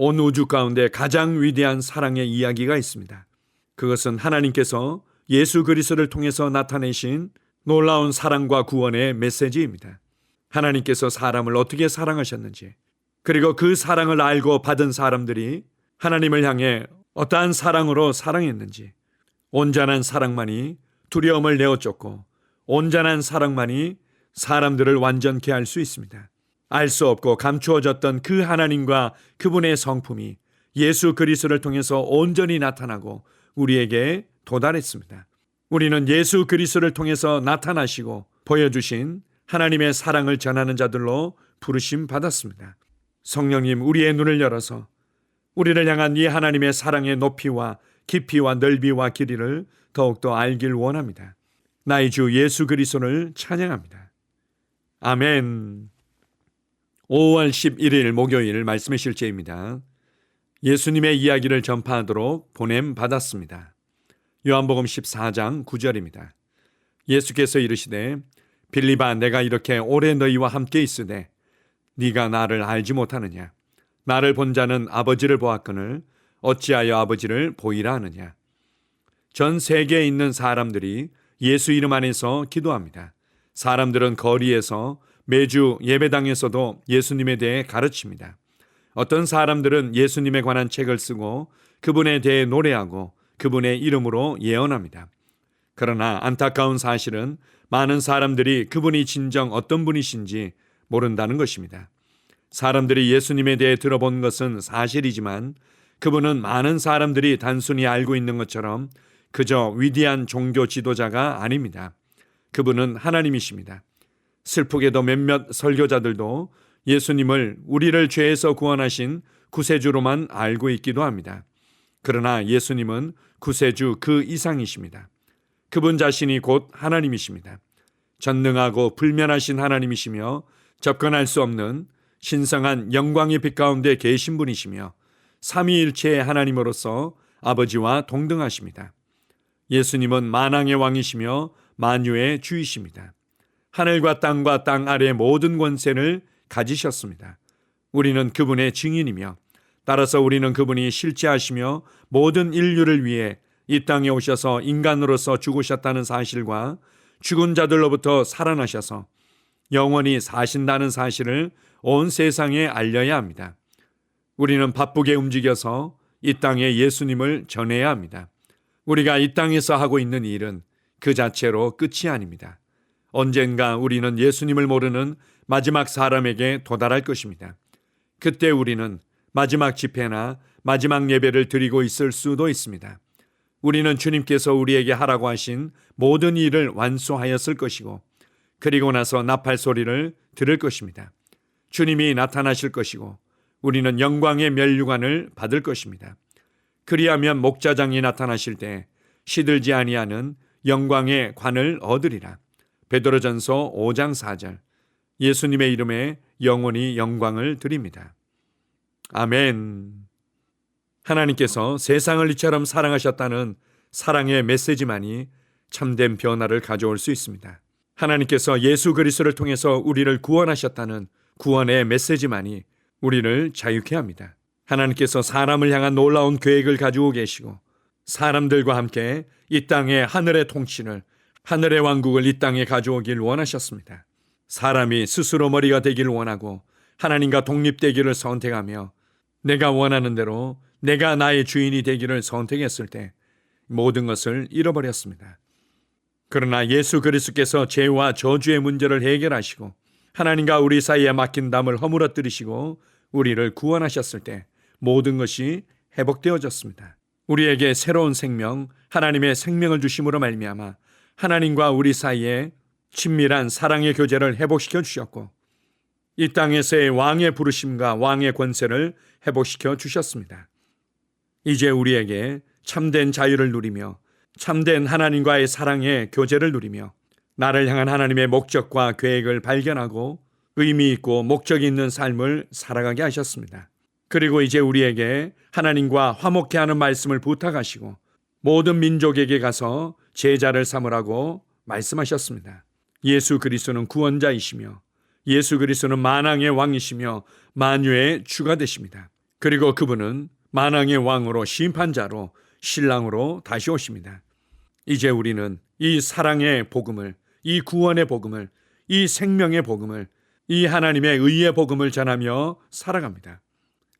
온 우주 가운데 가장 위대한 사랑의 이야기가 있습니다. 그것은 하나님께서 예수 그리스도를 통해서 나타내신 놀라운 사랑과 구원의 메시지입니다. 하나님께서 사람을 어떻게 사랑하셨는지, 그리고 그 사랑을 알고 받은 사람들이 하나님을 향해 어떠한 사랑으로 사랑했는지, 온전한 사랑만이 두려움을 내어쫓고, 온전한 사랑만이 사람들을 완전케 할 수 있습니다. 알 수 없고 감추어졌던 그 하나님과 그분의 성품이 예수 그리스도를 통해서 온전히 나타나고 우리에게 도달했습니다. 우리는 예수 그리스도를 통해서 나타나시고 보여주신 하나님의 사랑을 전하는 자들로 부르심 받았습니다. 성령님 우리의 눈을 열어서 우리를 향한 이 하나님의 사랑의 높이와 깊이와 넓이와 길이를 더욱더 알길 원합니다. 나의 주 예수 그리스도를 찬양합니다. 아멘. 5월 11일 목요일 말씀의 실제입니다. 예수님의 이야기를 전파하도록 보냄 받았습니다. 요한복음 14장 9절입니다. 예수께서 이르시되 빌리바 내가 이렇게 오래 너희와 함께 있으되 네가 나를 알지 못하느냐 나를 본 자는 아버지를 보았거늘 어찌하여 아버지를 보이라 하느냐 전 세계에 있는 사람들이 예수 이름 안에서 기도합니다. 사람들은 거리에서 매주 예배당에서도 예수님에 대해 가르칩니다. 어떤 사람들은 예수님에 관한 책을 쓰고 그분에 대해 노래하고 그분의 이름으로 예언합니다. 그러나 안타까운 사실은 많은 사람들이 그분이 진정 어떤 분이신지 모른다는 것입니다. 사람들이 예수님에 대해 들어본 것은 사실이지만 그분은 많은 사람들이 단순히 알고 있는 것처럼 그저 위대한 종교 지도자가 아닙니다. 그분은 하나님이십니다. 슬프게도 몇몇 설교자들도 예수님을 우리를 죄에서 구원하신 구세주로만 알고 있기도 합니다. 그러나 예수님은 구세주 그 이상이십니다. 그분 자신이 곧 하나님이십니다. 전능하고 불면하신 하나님이시며 접근할 수 없는 신성한 영광의 빛 가운데 계신 분이시며 삼위일체의 하나님으로서 아버지와 동등하십니다. 예수님은 만왕의 왕이시며 만유의 주이십니다. 하늘과 땅과 땅 아래 모든 권세를 가지셨습니다. 우리는 그분의 증인이며 따라서 우리는 그분이 실제하시며 모든 인류를 위해 이 땅에 오셔서 인간으로서 죽으셨다는 사실과 죽은 자들로부터 살아나셔서 영원히 사신다는 사실을 온 세상에 알려야 합니다. 우리는 바쁘게 움직여서 이 땅에 예수님을 전해야 합니다. 우리가 이 땅에서 하고 있는 일은 그 자체로 끝이 아닙니다. 언젠가 우리는 예수님을 모르는 마지막 사람에게 도달할 것입니다. 그때 우리는 마지막 집회나 마지막 예배를 드리고 있을 수도 있습니다. 우리는 주님께서 우리에게 하라고 하신 모든 일을 완수하였을 것이고, 그리고 나서 나팔 소리를 들을 것입니다. 주님이 나타나실 것이고, 우리는 영광의 멸류관을 받을 것입니다. 그리하면 목자장이 나타나실 때 시들지 아니하는 영광의 관을 얻으리라. 베드로전서 5장 4절. 예수님의 이름에 영원히 영광을 드립니다. 아멘. 하나님께서 세상을 이처럼 사랑하셨다는 사랑의 메시지만이 참된 변화를 가져올 수 있습니다. 하나님께서 예수 그리스도를 통해서 우리를 구원하셨다는 구원의 메시지만이 우리를 자유케 합니다. 하나님께서 사람을 향한 놀라운 계획을 가지고 계시고 사람들과 함께 이 땅의 하늘의 통치를 하늘의 왕국을 이 땅에 가져오길 원하셨습니다. 사람이 스스로 머리가 되길 원하고 하나님과 독립되기를 선택하며 내가 원하는 대로 내가 나의 주인이 되기를 선택했을 때 모든 것을 잃어버렸습니다. 그러나 예수 그리스도께서 죄와 저주의 문제를 해결하시고 하나님과 우리 사이에 막힌 담을 허물어뜨리시고 우리를 구원하셨을 때 모든 것이 회복되어졌습니다. 우리에게 새로운 생명, 하나님의 생명을 주심으로 말미암아 하나님과 우리 사이에 친밀한 사랑의 교제를 회복시켜 주셨고 이 땅에서의 왕의 부르심과 왕의 권세를 회복시켜 주셨습니다. 이제 우리에게 참된 자유를 누리며 참된 하나님과의 사랑의 교제를 누리며 나를 향한 하나님의 목적과 계획을 발견하고 의미 있고 목적 있는 삶을 살아가게 하셨습니다. 그리고 이제 우리에게 하나님과 화목해 하는 말씀을 부탁하시고 모든 민족에게 가서 제자를 삼으라고 말씀하셨습니다. 예수 그리스도는 구원자이시며 예수 그리스도는 만왕의 왕이시며 만유의 주가 되십니다. 그리고 그분은 만왕의 왕으로 심판자로 신랑으로 다시 오십니다. 이제 우리는 이 사랑의 복음을, 이 구원의 복음을, 이 생명의 복음을, 이 하나님의 의의 복음을 전하며 살아갑니다.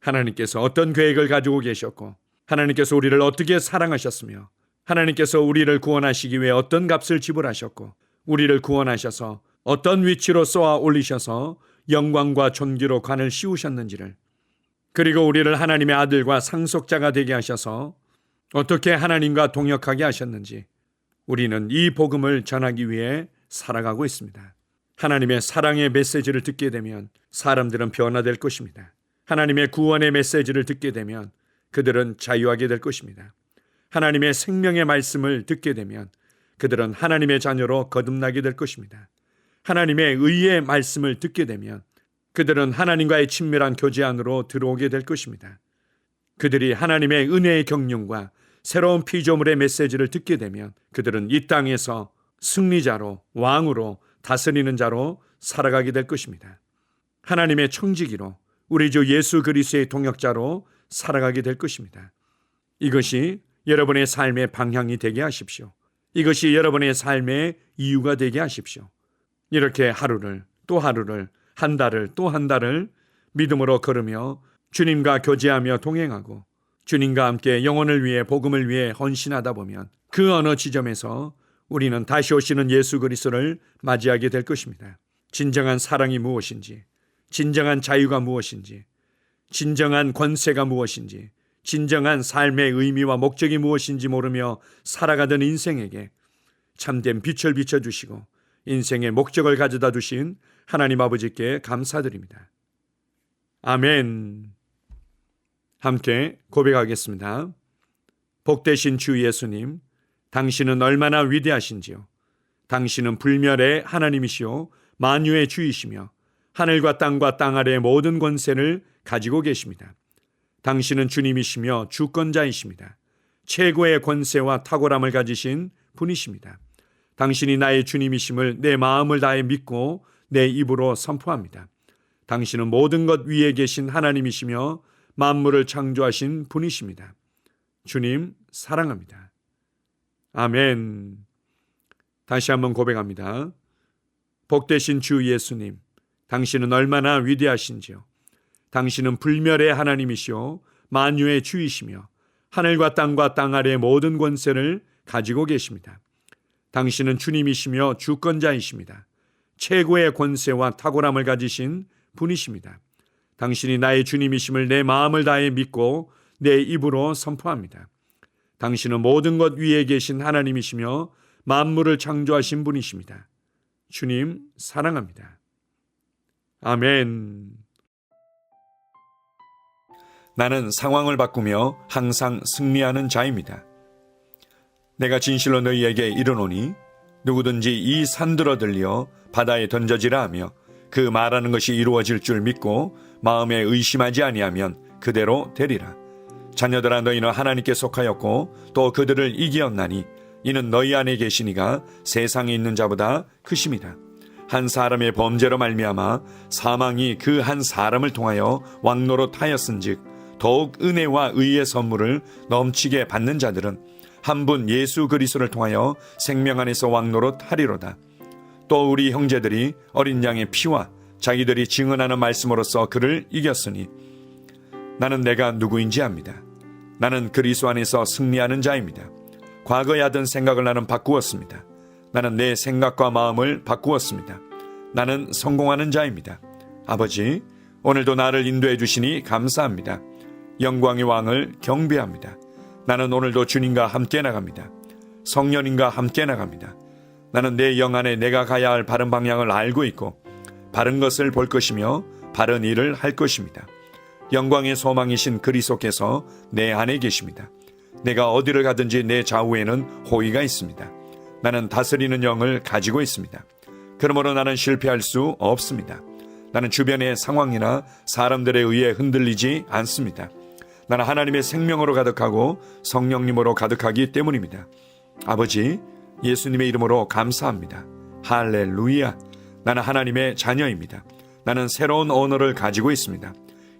하나님께서 어떤 계획을 가지고 계셨고, 하나님께서 우리를 어떻게 사랑하셨으며, 하나님께서 우리를 구원하시기 위해 어떤 값을 지불하셨고, 우리를 구원하셔서 어떤 위치로 쏘아 올리셔서 영광과 존귀로 관을 씌우셨는지를, 그리고 우리를 하나님의 아들과 상속자가 되게 하셔서 어떻게 하나님과 동역하게 하셨는지, 우리는 이 복음을 전하기 위해 살아가고 있습니다. 하나님의 사랑의 메시지를 듣게 되면 사람들은 변화될 것입니다. 하나님의 구원의 메시지를 듣게 되면 그들은 자유하게 될 것입니다. 하나님의 생명의 말씀을 듣게 되면 그들은 하나님의 자녀로 거듭나게 될 것입니다. 하나님의 의의 말씀을 듣게 되면 그들은 하나님과의 친밀한 교제 안으로 들어오게 될 것입니다. 그들이 하나님의 은혜의 경륜과 새로운 피조물의 메시지를 듣게 되면 그들은 이 땅에서 승리자로 왕으로 다스리는 자로 살아가게 될 것입니다. 하나님의 청지기로 우리 주 예수 그리스도의 동역자로 살아가게 될 것입니다. 이것이 여러분의 삶의 방향이 되게 하십시오. 이것이 여러분의 삶의 이유가 되게 하십시오. 이렇게 하루를 또 하루를 한 달을 또 한 달을 믿음으로 걸으며 주님과 교제하며 동행하고 주님과 함께 영혼을 위해 복음을 위해 헌신하다 보면 그 어느 지점에서 우리는 다시 오시는 예수 그리스도를 맞이하게 될 것입니다. 진정한 사랑이 무엇인지, 진정한 자유가 무엇인지, 진정한 권세가 무엇인지, 진정한 삶의 의미와 목적이 무엇인지 모르며 살아가던 인생에게 참된 빛을 비춰주시고 인생의 목적을 가져다 두신 하나님 아버지께 감사드립니다. 아멘. 함께 고백하겠습니다. 복되신 주 예수님, 당신은 얼마나 위대하신지요. 당신은 불멸의 하나님이시요 만유의 주이시며 하늘과 땅과 땅 아래의 모든 권세를 가지고 계십니다. 당신은 주님이시며 주권자이십니다. 최고의 권세와 탁월함을 가지신 분이십니다. 당신이 나의 주님이심을 내 마음을 다해 믿고 내 입으로 선포합니다. 당신은 모든 것 위에 계신 하나님이시며 만물을 창조하신 분이십니다. 주님 사랑합니다. 아멘. 다시 한번 고백합니다. 복되신 주 예수님, 당신은 얼마나 위대하신지요. 당신은 불멸의 하나님이시오 만유의 주이시며 하늘과 땅과 땅 아래의 모든 권세를 가지고 계십니다. 당신은 주님이시며 주권자이십니다. 최고의 권세와 탁월함을 가지신 분이십니다. 당신이 나의 주님이심을 내 마음을 다해 믿고 내 입으로 선포합니다. 당신은 모든 것 위에 계신 하나님이시며 만물을 창조하신 분이십니다. 주님 사랑합니다. 아멘. 나는 상황을 바꾸며 항상 승리하는 자입니다. 내가 진실로 너희에게 이르노니 누구든지 이 산들어 들려 바다에 던져지라 하며 그 말하는 것이 이루어질 줄 믿고 마음에 의심하지 아니하면 그대로 되리라. 자녀들아 너희는 하나님께 속하였고 또 그들을 이기었나니 이는 너희 안에 계시니가 세상에 있는 자보다 크심이다. 한 사람의 범죄로 말미암아 사망이 그 한 사람을 통하여 왕노로 타였은즉 더욱 은혜와 의의 선물을 넘치게 받는 자들은 한 분 예수 그리스도를 통하여 생명 안에서 왕노로 타리로다. 또 우리 형제들이 어린 양의 피와 자기들이 증언하는 말씀으로써 그를 이겼으니 나는 내가 누구인지 압니다. 나는 그리스도 안에서 승리하는 자입니다. 과거에 하던 생각을 나는 바꾸었습니다. 나는 내 생각과 마음을 바꾸었습니다. 나는 성공하는 자입니다. 아버지, 오늘도 나를 인도해 주시니 감사합니다. 영광의 왕을 경배합니다. 나는 오늘도 주님과 함께 나갑니다. 성령님과 함께 나갑니다. 나는 내 영 안에 내가 가야 할 바른 방향을 알고 있고 바른 것을 볼 것이며 바른 일을 할 것입니다. 영광의 소망이신 그리스도께서 내 안에 계십니다. 내가 어디를 가든지 내 좌우에는 호의가 있습니다. 나는 다스리는 영을 가지고 있습니다. 그러므로 나는 실패할 수 없습니다. 나는 주변의 상황이나 사람들에 의해 흔들리지 않습니다. 나는 하나님의 생명으로 가득하고 성령님으로 가득하기 때문입니다. 아버지, 예수님의 이름으로 감사합니다. 할렐루야. 나는 하나님의 자녀입니다. 나는 새로운 언어를 가지고 있습니다.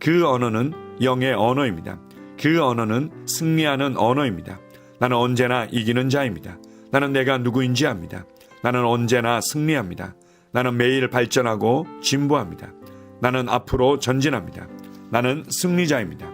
그 언어는 영의 언어입니다. 그 언어는 승리하는 언어입니다. 나는 언제나 이기는 자입니다. 나는 내가 누구인지 압니다. 나는 언제나 승리합니다. 나는 매일 발전하고 진보합니다. 나는 앞으로 전진합니다. 나는 승리자입니다.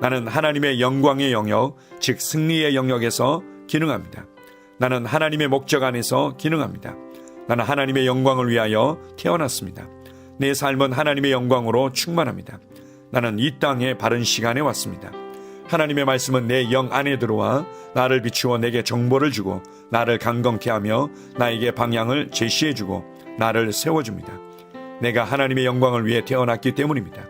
나는 하나님의 영광의 영역, 즉 승리의 영역에서 기능합니다. 나는 하나님의 목적 안에서 기능합니다. 나는 하나님의 영광을 위하여 태어났습니다. 내 삶은 하나님의 영광으로 충만합니다. 나는 이 땅에 바른 시간에 왔습니다. 하나님의 말씀은 내 영 안에 들어와 나를 비추어 내게 정보를 주고 나를 강건케 하며 나에게 방향을 제시해 주고 나를 세워 줍니다. 내가 하나님의 영광을 위해 태어났기 때문입니다.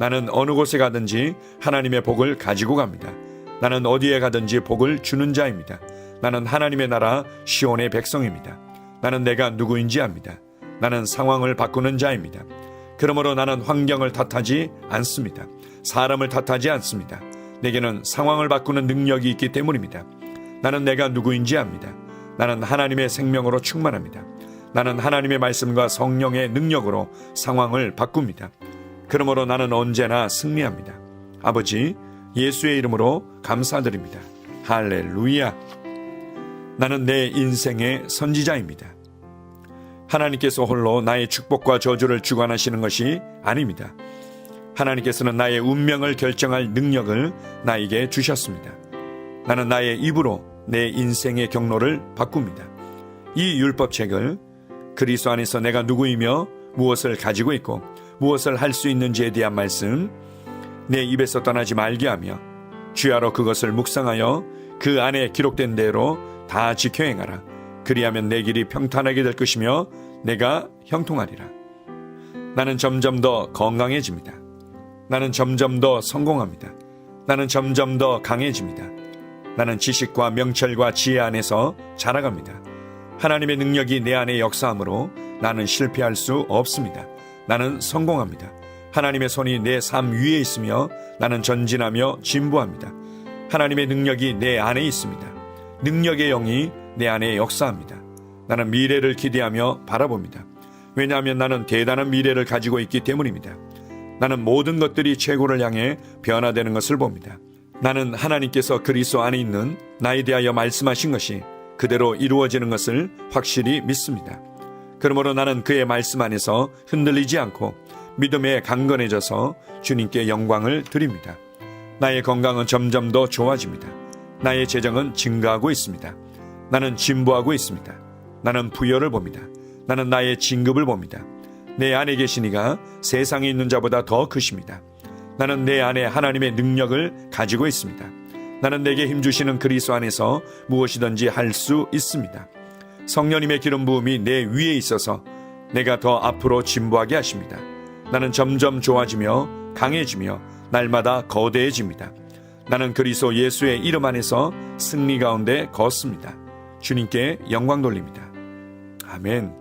나는 어느 곳에 가든지 하나님의 복을 가지고 갑니다. 나는 어디에 가든지 복을 주는 자입니다. 나는 하나님의 나라 시온의 백성입니다. 나는 내가 누구인지 압니다. 나는 상황을 바꾸는 자입니다. 그러므로 나는 환경을 탓하지 않습니다. 사람을 탓하지 않습니다. 내게는 상황을 바꾸는 능력이 있기 때문입니다. 나는 내가 누구인지 압니다. 나는 하나님의 생명으로 충만합니다. 나는 하나님의 말씀과 성령의 능력으로 상황을 바꿉니다. 그러므로 나는 언제나 승리합니다. 아버지, 예수의 이름으로 감사드립니다. 할렐루야. 나는 내 인생의 선지자입니다. 하나님께서 홀로 나의 축복과 저주를 주관하시는 것이 아닙니다. 하나님께서는 나의 운명을 결정할 능력을 나에게 주셨습니다. 나는 나의 입으로 내 인생의 경로를 바꿉니다. 이 율법책을 그리스도 안에서 내가 누구이며 무엇을 가지고 있고 무엇을 할 수 있는지에 대한 말씀 내 입에서 떠나지 말게 하며 주야로 그것을 묵상하여 그 안에 기록된 대로 다 지켜 행하라. 그리하면 내 길이 평탄하게 될 것이며 내가 형통하리라. 나는 점점 더 건강해집니다. 나는 점점 더 성공합니다. 나는 점점 더 강해집니다. 나는 지식과 명철과 지혜 안에서 자라갑니다. 하나님의 능력이 내 안에 역사하므로 나는 실패할 수 없습니다. 나는 성공합니다. 하나님의 손이 내 삶 위에 있으며 나는 전진하며 진보합니다. 하나님의 능력이 내 안에 있습니다. 능력의 영이 내 안에 역사합니다. 나는 미래를 기대하며 바라봅니다. 왜냐하면 나는 대단한 미래를 가지고 있기 때문입니다. 나는 모든 것들이 최고를 향해 변화되는 것을 봅니다. 나는 하나님께서 그리스도 안에 있는 나에 대하여 말씀하신 것이 그대로 이루어지는 것을 확실히 믿습니다. 그러므로 나는 그의 말씀 안에서 흔들리지 않고 믿음에 강건해져서 주님께 영광을 드립니다. 나의 건강은 점점 더 좋아집니다. 나의 재정은 증가하고 있습니다. 나는 진보하고 있습니다. 나는 부여를 봅니다. 나는 나의 진급을 봅니다. 내 안에 계신 이가 세상에 있는 자보다 더 크십니다. 나는 내 안에 하나님의 능력을 가지고 있습니다. 나는 내게 힘주시는 그리스도 안에서 무엇이든지 할 수 있습니다. 성령님의 기름 부음이 내 위에 있어서 내가 더 앞으로 진보하게 하십니다. 나는 점점 좋아지며 강해지며 날마다 거대해집니다. 나는 그리스도 예수의 이름 안에서 승리 가운데 걷습니다. 주님께 영광 돌립니다. 아멘.